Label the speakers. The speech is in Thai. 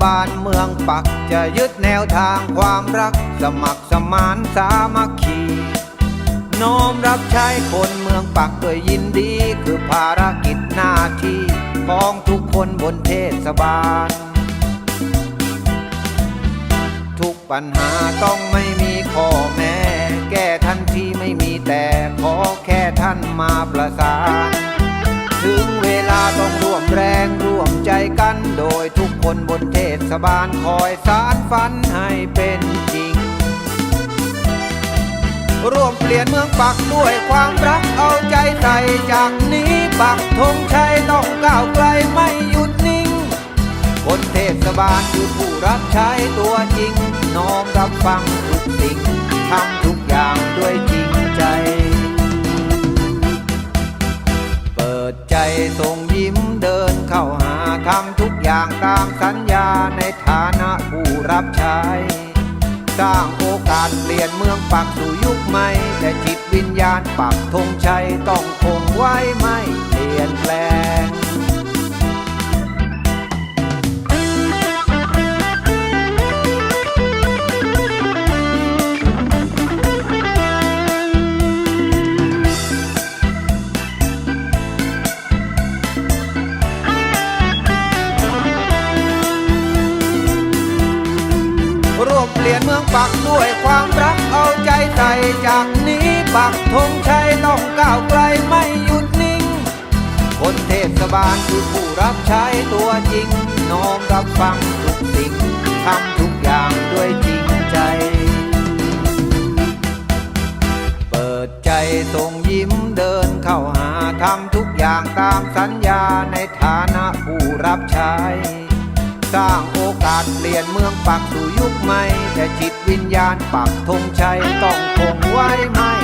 Speaker 1: บาลเมืองปักจะยึดแนวทางความรัก สมัครสมานสามัคคีน้อมรับใช้คนเมืองปักด้วยยินดี คือภารกิจหน้าที่ของทุกคนบนเทศบาล ทุกปัญหาต้อง กันโดยทุกคนบนเทศบาลคอยสารฝันให้เป็นจริง ร่วมเปลี่ยนเมืองปักด้วยความรักเอาใจใส่จากนี้ปักธงชัยต้องก้าวไกลไม่หยุดนิ่ง คนเทศบาลคือผู้รับใช้ตัวจริง น้อมรับฟังทุกสิ่งทำทุกอย่างด้วยจริงใจ เปิดใจส่ง ญาในฐานะผู้รับใช้ สร้างโอกาสเปลี่ยนเมืองปักสู่ยุคใหม่ แต่จิตวิญญาณปักธงชัยต้องคงไว้ไม่เปลี่ยนแปลง ปักด้วยความรักเอาใจใส่จากนี้ปักธงชัยต้องก้าวไกลไม่หยุดนิ่ง คนเทศบาลคือผู้รับใช้ตัวจริง น้อมรับฟังทุกสิ่งทำทุกอย่างด้วยจริงใจ เปิดใจส่งยิ้มเดินเข้าหาทำทุกอย่างตามสัญญาในฐานะผู้รับใช้ สร้างาดเปลี่ยนเมืองปักสู่ยุคใหม่ แต่จิตวิญญาณปักธงชัยต้องคงไว้ไม่